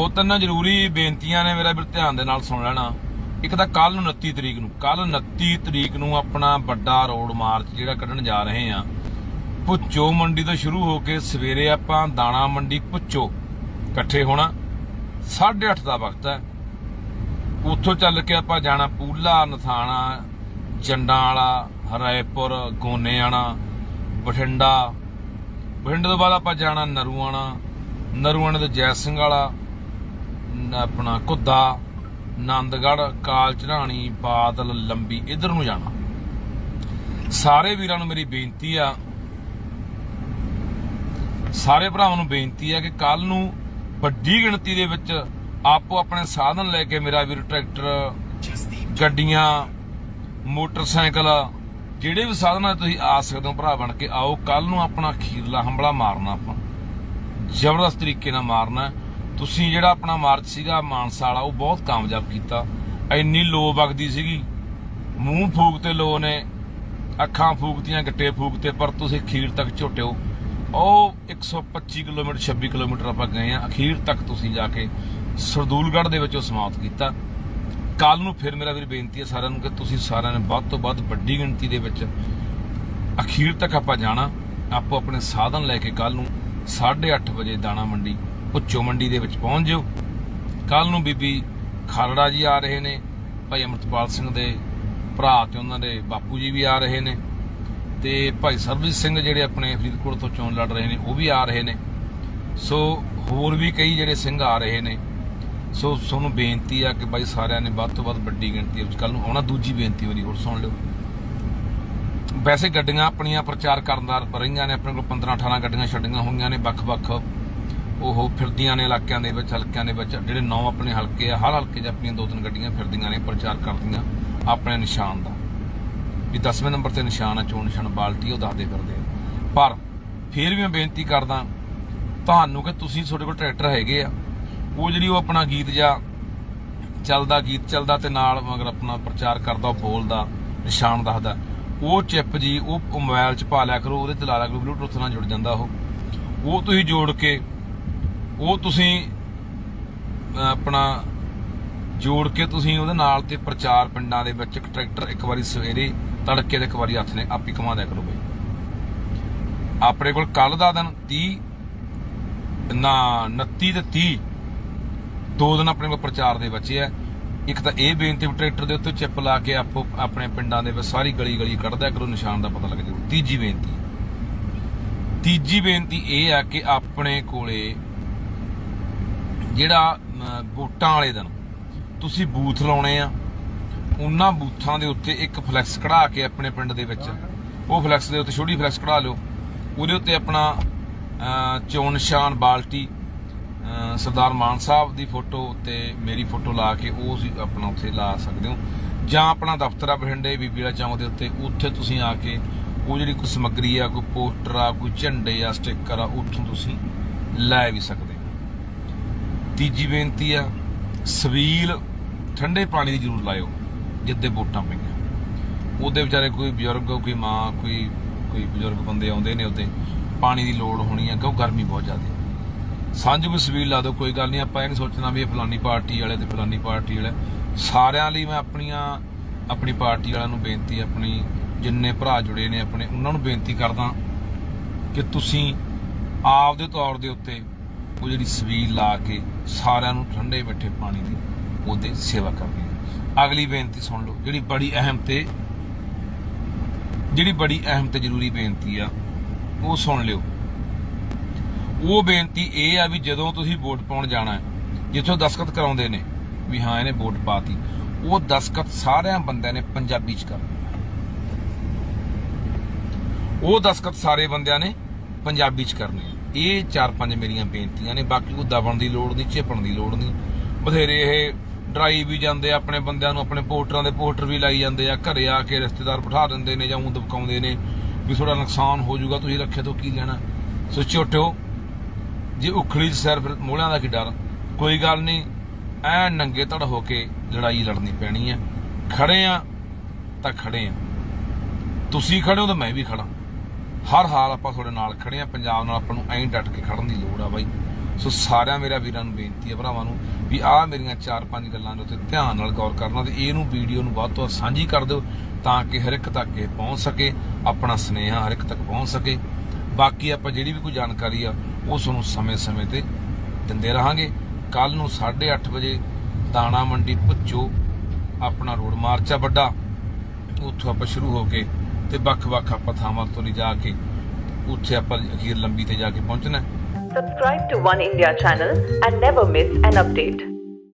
ਦੋ ਤਿੰਨ ਜ਼ਰੂਰੀ ਬੇਨਤੀਆਂ ਨੇ ਮੇਰਾ ਵੀ ਧਿਆਨ ਦੇ ਨਾਲ ਸੁਣ ਲੈਣਾ। ਇੱਕ ਤਾਂ ਕੱਲ ਨੂੰ 29 ਤਰੀਕ ਨੂੰ ਕੱਲ 29 ਤਰੀਕ ਨੂੰ ਆਪਣਾ ਵੱਡਾ ਰੋਡ ਮਾਰਚ ਜਿਹੜਾ ਕੱਢਣ ਜਾ ਰਹੇ ਆ ਭੁੱਚੋ ਮੰਡੀ ਤੋਂ ਸ਼ੁਰੂ ਹੋ ਕੇ ਸਵੇਰੇ ਆਪਾਂ ਦਾਣਾ ਮੰਡੀ ਭੁੱਚੋ ਇਕੱਠੇ ਹੋਣਾ 8:30 ਦਾ ਵਕਤ ਹੈ। ਉੱਥੋਂ ਚੱਲ ਕੇ ਆਪਾਂ ਜਾਣਾ ਪੂਲਾ, ਨਥਾਣਾ ਜੰਡਾਂ ਵਾਲਾ ਹਰਾਏਪੁਰ, ਗੋਨੇਆਣਾ, ਬਠਿੰਡਾ। ਬਠਿੰਡੇ ਤੋਂ ਬਾਅਦ ਆਪਾਂ ਜਾਣਾ ਨਰੂਆਣਾ, ਨਰੂਆਣੇ ਤੋਂ ਜੈ ਸਿੰਘ ਵਾਲਾ ਆਪਣਾ ਕੁੱਦਾ ਨੰਦਗੜ ਕਾਲ ਚੜਾਣੀ ਬਾਦਲ, ਲੰਬੀ ਇਧਰ ਨੂੰ ਜਾਣਾ। ਸਾਰੇ ਵੀਰਾਂ ਨੂੰ ਮੇਰੀ ਬੇਨਤੀ ਆ, ਸਾਰੇ ਭਰਾਵਾਂ ਨੂੰ ਬੇਨਤੀ ਆ ਕਿ ਕੱਲ ਨੂੰ ਵੱਡੀ ਗਿਣਤੀ ਦੇ ਵਿੱਚ ਆਪੋ ਆਪਣੇ ਸਾਧਨ ਲੈ ਕੇ ਮੇਰਾ ਵੀਰ ਟਰੈਕਟਰ, ਗੱਡੀਆਂ, ਮੋਟਰਸਾਈਕਲ, ਜਿਹੜੇ ਵੀ ਸਾਧਨਾਂ ਤੁਸੀਂ ਆ ਸਕਦੇ ਹੋ ਭਰਾ ਬਣ ਕੇ ਆਓ ਕੱਲ ਨੂੰ ਆਪਣਾ ਖੀਰਲਾ ਹੰਬਲਾ ਮਾਰਨਾ ਆਪਾਂ। ਜ਼ਬਰਦਸਤ ਤਰੀਕੇ ਨਾਲ ਮਾਰਨਾ। ਤੁਸੀਂ ਜਿਹੜਾ ਆਪਣਾ ਮਾਰਚ ਸੀਗਾ ਮਾਨਸਾ ਵਾਲਾ ਉਹ ਬਹੁਤ ਕਾਮਯਾਬ ਕੀਤਾ। ਇੰਨੀ ਲੋ ਵਗਦੀ ਸੀਗੀ। ਮੂੰਹ ਫੂਕ ਤੇ ਲੋ ਨੇ, ਅੱਖਾਂ ਫੂਕਤੀਆਂ, ਗੱਟੇ ਫੂਕਤੇ, ਪਰ ਤੁਸੀਂ ਅਖੀਰ ਤੱਕ ਝੋਟਿਓ। ਉਹ 125 ਕਿਲੋਮੀਟਰ 26 ਕਿਲੋਮੀਟਰ ਆਪਾਂ ਗਏ ਆ। ਅਖੀਰ ਤੱਕ ਤੁਸੀਂ ਜਾ ਕੇ ਸਰਦੂਲਗੜ੍ਹ ਦੇ ਵਿੱਚ ਉਹ ਸਮਾਪਤ ਕੀਤਾ। ਕੱਲ ਨੂੰ ਫਿਰ ਮੇਰਾ ਵੀਰ ਬੇਨਤੀ ਹੈ ਸਾਰਿਆਂ ਨੂੰ ਕਿ ਤੁਸੀਂ ਸਾਰਿਆਂ ਨੇ ਵੱਧ ਤੋਂ ਵੱਧ ਵੱਡੀ ਗਿਣਤੀ ਦੇ ਵਿੱਚ ਅਖੀਰ ਤੱਕ ਆਪਾਂ ਜਾਣਾ। ਆਪੋ ਆਪਣੇ ਸਾਧਨ ਲੈ ਕੇ ਕੱਲ ਨੂੰ 8:30 ਵਜੇ ਦਾਣਾ ਮੰਡੀ ਉੱਚੋ ਮੰਡੀ ਦੇ ਵਿੱਚ ਪਹੁੰਚ ਜਿਓ। ਕੱਲ ਨੂੰ ਬੀਬੀ ਖਾਲੜਾ ਜੀ ਆ ਰਹੇ ਨੇ, ਭਾਈ ਅਮਰਤਪਾਲ ਸਿੰਘ ਦੇ ਭਰਾ ਤੇ ਉਹਨਾਂ ਦੇ ਬਾਪੂ ਜੀ ਵੀ ਆ ਰਹੇ ਨੇ ਤੇ ਭਾਈ ਸਰਬਜੀਤ ਸਿੰਘ ਜਿਹੜੇ ਆਪਣੇ ਫਰੀਦਕੋਟ ਤੋਂ ਚੋਣ ਲੜ ਰਹੇ ਨੇ, ਉਹ ਵੀ ਆ ਰਹੇ ਨੇ। ਸੋ ਹੋਰ ਵੀ ਕਈ ਜਿਹੜੇ ਸਿੰਘ ਆ ਰਹੇ ਨੇ। ਸੋ ਤੁਹਾਨੂੰ ਬੇਨਤੀ ਆ ਕਿ ਭਾਈ ਸਾਰਿਆਂ ਨੇ ਵੱਧ ਤੋਂ ਵੱਧ ਵੱਡੀ ਗਿਣਤੀ ਵਿੱਚ ਕੱਲ ਨੂੰ ਆਉਣਾ, ਦੂਜੀ ਬੇਨਤੀ ਮੇਰੀ ਹੋਰ ਸੁਣ ਲਿਓ। ਵੈਸੇ ਗੱਡੀਆਂ ਆਪਣੀਆਂ ਪ੍ਰਚਾਰ ਕਰਨ ਦਾ ਰਹੀਆਂ ਨੇ, ਆਪਣੇ ਕੋਲ 15 18 ਗੱਡੀਆਂ ਛੱਡੀਆਂ ਹੋਈਆਂ ਨੇ, ਵੱਖ-ਵੱਖ ਉਹ ਫਿਰਦੀਆਂ ਨੇ ਇਲਾਕਿਆਂ ਦੇ ਵਿੱਚ, ਹਲਕਿਆਂ ਦੇ ਵਿੱਚ। ਜਿਹੜੇ ਨੌ ਆਪਣੇ ਹਲਕੇ ਆ, ਹਰ ਹਲਕੇ 'ਚ ਆਪਣੀਆਂ ਦੋ ਤਿੰਨ ਗੱਡੀਆਂ ਫਿਰਦੀਆਂ ਨੇ, ਪ੍ਰਚਾਰ ਕਰਦੀਆਂ ਆਪਣੇ ਨਿਸ਼ਾਨ ਦਾ। ਵੀ 10ਵੇਂ ਨੰਬਰ ਤੇ ਨਿਸ਼ਾਨ ਆ, ਚੋਣ ਨਿਸ਼ਾਨ ਬਾਲਟੀ, ਉਹ ਦੱਸਦੇ ਫਿਰਦੇ ਆ। ਪਰ ਫਿਰ ਵੀ ਮੈਂ ਬੇਨਤੀ ਕਰਦਾ, ਤੁਹਾਨੂੰ ਕਿ ਤੁਸੀਂ ਤੁਹਾਡੇ ਕੋਲ ਟਰੈਕਟਰ ਹੈਗੇ ਆ, ਉਹ ਜਿਹੜੀ ਉਹ ਆਪਣਾ ਗੀਤ ਜਾਂ ਚੱਲਦਾ ਗੀਤ ਚੱਲਦਾ ਤੇ ਨਾਲ ਮਗਰ ਆਪਣਾ ਪ੍ਰਚਾਰ ਕਰਦਾ, ਉਹ ਬੋਲਦਾ, ਨਿਸ਼ਾਨ ਦੱਸਦਾ, ਉਹ ਚਿਪ ਜੀ, ਉਹ ਉਹ ਮੋਬਾਈਲ 'ਚ ਪਾ ਲਿਆ ਕਰੋ, ਉਹਦੇ ਤੇ ਲਾ ਲਿਆ ਕਰੋ ਬਲੂਟੁੱਥ ਨਾਲ ਜੁੜ ਜਾਂਦਾ ਉਹ। ਉਹ ਤੁਸੀਂ ਜੋੜ ਕੇ ਉਹ ਤੁਸੀਂ ਆਪਣਾ ਜੋੜ ਕੇ ਤੁਸੀਂ ਉਹਦੇ ਨਾਲ ਤੇ ਪ੍ਰਚਾਰ ਪਿੰਡਾਂ ਦੇ ਵਿੱਚ ਟਰੈਕਟਰ ਇੱਕ ਵਾਰੀ ਸਵੇਰੇ ਤੜਕੇ ਤੇ ਇੱਕ ਵਾਰੀ ਹੱਥ ਨੇ ਆਪੀ ਕਮਾ ਦਿਆ ਕਰੋ ਬਈ। ਆਪਣੇ ਕੋਲ ਕੱਲ ਦਾ ਦਿਨ 30 ਨਾ 29 ਤੇ 30 ਦੋ ਦਿਨ ਆਪਣੇ ਕੋਲ ਪ੍ਰਚਾਰ ਦੇ ਬਚੇ ਆ। ਇੱਕ ਤਾਂ ਇਹ ਬੇਨਤੀ ਵੀ ਟਰੈਕਟਰ ਦੇ ਉੱਤੇ ਚਿੱਪ ਲਾ ਕੇ ਆਪੋ ਆਪਣੇ ਪਿੰਡਾਂ ਦੇ ਵਿੱਚ ਸਾਰੀ ਗਲੀ ਗਲੀ ਕੱਢਦਿਆ ਕਰੋ, ਨਿਸ਼ਾਨ ਦਾ ਪਤਾ ਲੱਗ ਜਾਊ। ਤੀਜੀ ਬੇਨਤੀ। ਤੀਜੀ ਬੇਨਤੀ ਇਹ ਆ ਕਿ ਆਪਣੇ ਕੋਲੇ ਜਿਹੜਾ ਅਮ, ਵੋਟਾਂ ਵਾਲੇ ਦਿਨ ਤੁਸੀਂ ਬੂਥ ਲਾਉਣੇ ਆ ਉਹਨਾਂ ਬੂਥਾਂ ਦੇ ਉੱਤੇ ਇੱਕ ਫਲੈਕਸ ਕਢਾ ਕੇ ਆਪਣੇ ਪਿੰਡ ਦੇ ਵਿੱਚ। ਉਹ ਫਲੈਕਸ ਦੇ ਉੱਤੇ ਛੋਟੀ ਫਲੈਕਸ ਕਢਾ ਲਿਓ। ਉਹਦੇ ਉੱਤੇ ਆਪਣਾ ਚੋਣ ਨਿਸ਼ਾਨ ਬਾਲਟੀ ਸਰਦਾਰ ਮਾਨ ਸਾਹਿਬ ਦੀ ਫੋਟੋ ਤੇ ਮੇਰੀ ਫੋਟੋ ਲਾ ਕੇ ਉਹ ਆਪਣਾ ਉੱਥੇ ਲਾ ਸਕਦੇ ਹੋ। ਜਾਂ ਆਪਣਾ ਦਫ਼ਤਰ ਆ ਬਠਿੰਡੇ ਬੀਬੀਲਾ ਚੌਂਕ ਦੇ ਉੱਤੇ। ਉੱਥੇ ਤੁਸੀਂ ਆ ਕੇ ਉਹ ਜਿਹੜੀ ਕੋਈ ਸਮੱਗਰੀ ਆ ਕੋਈ ਪੋਸਟਰ ਆ ਕੋਈ ਝੰਡੇ ਆ ਸਟicker ਆ ਉੱਥੋਂ ਤੁਸੀਂ ਲੈ ਵੀ ਸਕਦੇ ਤੀਜੀ ਬੇਨਤੀ ਆ, ਸਵੀਲ ਠੰਡੇ ਪਾਣੀ ਦੀ ਜ਼ਰੂਰ ਲਾਇਓ, ਜਿੱਦੇ ਵੋਟਾਂ ਪਈਆਂ। ਉਹਦੇ ਵਿਚਾਰੇ ਕੋਈ ਬਜ਼ੁਰਗ, ਕੋਈ ਮਾਂ, ਕੋਈ ਕੋਈ ਬਜ਼ੁਰਗ ਬੰਦੇ ਆਉਂਦੇ ਨੇ ਉੱਤੇ ਪਾਣੀ ਦੀ ਲੋੜ ਹੋਣੀ ਆ ਕਿਉਂ ਗਰਮੀ ਬਹੁਤ ਜ਼ਿਆਦਾ ਹੈ ਸਾਂਝ ਕੋਈ ਸਵੀਲ ਲਾ ਦਿਓ, ਕੋਈ ਗੱਲ ਨਹੀਂ, ਆਪਾਂ ਇਹ ਨਹੀਂ ਸੋਚਣਾ ਵੀ ਇਹ ਫਲਾਨੀ ਪਾਰਟੀ ਵਾਲੇ ਤੇ ਫਲਾਨੀ ਪਾਰਟੀ ਵਾਲੇ। ਸਾਰਿਆਂ ਲਈ ਮੈਂ ਆਪਣੀਆਂ, ਆਪਣੀ ਪਾਰਟੀ ਵਾਲਿਆਂ ਨੂੰ ਬੇਨਤੀ, ਆਪਣੀ ਜਿੰਨੇ ਭਰਾ ਜੁੜੇ ਨੇ, ਆਪਣੇ, ਉਹਨਾਂ ਨੂੰ ਬੇਨਤੀ ਕਰਦਾ ਕਿ ਤੁਸੀਂ ਆਪ ਦੇ ਤੌਰ ਦੇ ਉੱਤੇ ਉਹ ਜਿਹੜੀ ਸਵੀਲ ਲਾ ਕੇ ਸਾਰਿਆਂ ਨੂੰ ਠੰਡੇ ਮਿੱਠੇ ਪਾਣੀ ਦੀ ਉਹਦੇ ਸੇਵਾ ਕਰਨੀ ਹੈ। ਅਗਲੀ ਬੇਨਤੀ ਸੁਣ ਲਓ, ਜਿਹੜੀ ਬੜੀ ਅਹਿਮ ਤੇ, ਜਿਹੜੀ ਬੜੀ ਅਹਿਮ ਤੇ ਜ਼ਰੂਰੀ ਬੇਨਤੀ ਆ, ਉਹ ਸੁਣ ਲਿਓ। ਉਹ ਬੇਨਤੀ ਇਹ ਆ ਵੀ ਜਦੋਂ ਤੁਸੀਂ ਵੋਟ ਪਾਉਣ ਜਾਣਾ ਹੈ, ਜਿੱਥੋਂ ਦਸਖਤ ਕਰਾਉਂਦੇ ਨੇ, ਵੀ ਹਾਂ ਇਹਨੇ ਵੋਟ ਪਾਤੀ, ਉਹ ਦਸਖਤ ਸਾਰਿਆਂ ਬੰਦਿਆਂ ਨੇ ਪੰਜਾਬੀ ਚ ਕਰਨੇ ਉਹ ਦਸਖਤ ਸਾਰੇ ਬੰਦਿਆਂ ਨੇ ਪੰਜਾਬੀ ਚ ਕਰਨੇ ਆ। ਇਹ ਚਾਰ ਪੰਜ ਮੇਰੀਆਂ ਬੇਨਤੀਆਂ ਨੇ, ਬਾਕੀ ਕੋਈ ਦਬਣ ਦੀ ਲੋੜ ਨਹੀਂ ਝੇਪਣ ਦੀ ਲੋੜ ਨਹੀਂ। ਬਥੇਰੇ ਇਹ ਡਰਾਈ ਵੀ ਜਾਂਦੇ ਆਪਣੇ ਬੰਦਿਆਂ ਨੂੰ, ਆਪਣੇ ਪੋਸਟਰਾਂ ਦੇ ਪੋਸਟਰ ਵੀ ਲਾਈ ਜਾਂਦੇ ਆ, ਘਰੇ ਆ ਕੇ ਰਿਸ਼ਤੇਦਾਰ ਬਿਠਾ ਦਿੰਦੇ ਨੇ ਜਾਂ ਉਹ ਦਬਕਾਉਂਦੇ ਨੇ ਵੀ ਤੁਹਾਡਾ ਨੁਕਸਾਨ ਹੋ ਜਾਊਗਾ, ਤੁਸੀਂ ਰੱਖੇ ਤੋਂ ਕੀ ਲੈਣਾ। ਸੋ ਝੋਟਿਓ ਜੇ ਉਖਲੀ ਚ ਸਿਰ, ਫਿਰ ਮੋਹਲਿਆਂ ਦਾ ਕੀ ਡਰ? ਕੋਈ ਗੱਲ ਨਹੀਂ ਐ ਨੰਗੇ ਧੜ ਹੋ ਕੇ ਲੜਾਈ ਲੜਨੀ ਪੈਣੀ ਹੈ ਖੜੇ ਆ ਤਾਂ ਖੜੇ ਆ। ਤੁਸੀਂ ਖੜੇ ਹੋ ਤਾਂ ਮੈਂ ਵੀ ਖੜਾ। ਹਰ ਹਾਲ ਆਪਾਂ ਤੁਹਾਡੇ ਨਾਲ ਖੜੇ ਆ ਪੰਜਾਬ ਨਾਲ ਆਪਾਂ ਨੂੰ ਐਂ ਡਟ ਕੇ ਖੜਨ ਦੀ ਲੋੜ ਆ ਬਾਈ। ਸੋ ਸਾਰਿਆਂ ਮੇਰਾ ਵੀਰਾਂ ਨੂੰ ਬੇਨਤੀ ਹੈ ਭਰਾਵਾਂ ਨੂੰ, ਵੀ ਆਹ ਮੇਰੀਆਂ ਚਾਰ ਪੰਜ ਗੱਲਾਂ ਦੇ ਉੱਤੇ ਧਿਆਨ ਨਾਲ ਗੌਰ ਕਰਨਾ ਤੇ ਇਹਨੂੰ ਵੀਡੀਓ ਨੂੰ ਵੱਧ ਤੋਂ ਵੱਧ ਸਾਂਝੀ ਕਰ ਦਿਓ ਤਾਂ ਕਿ ਹਰ ਇੱਕ ਤੱਕ ਇਹ ਪਹੁੰਚ ਸਕੇ, ਆਪਣਾ ਸੁਨੇਹਾ ਹਰ ਇੱਕ ਤੱਕ ਪਹੁੰਚ ਸਕੇ। ਬਾਕੀ ਆਪਾਂ ਜਿਹੜੀ ਵੀ ਕੋਈ ਜਾਣਕਾਰੀ ਆ, ਉਹ ਤੁਹਾਨੂੰ ਸਮੇਂ-ਸਮੇਂ ਤੇ ਦਿੰਦੇ ਰਹਾਂਗੇ। ਕੱਲ ਨੂੰ 8:30 ਵਜੇ ਦਾਣਾ ਮੰਡੀ ਪੁੱਚੋ ਆਪਣਾ ਰੋਡ ਮਾਰਚ ਆ ਵੱਡਾ, ਉੱਥੋਂ ਆਪਾਂ ਸ਼ੁਰੂ ਹੋ ਕੇ ਤੇ ਵੱਖ-ਵੱਖ ਆਪਾਂ ਥਾਵਾਂ ਤੋਂ ਜਾ ਕੇ ਉੱਥੇ ਆਪਾਂ ਅਖੀਰ ਲੰਬੀ ਤੇ ਜਾ ਕੇ ਪਹੁੰਚਣਾ subscribe to One India channel and never miss an update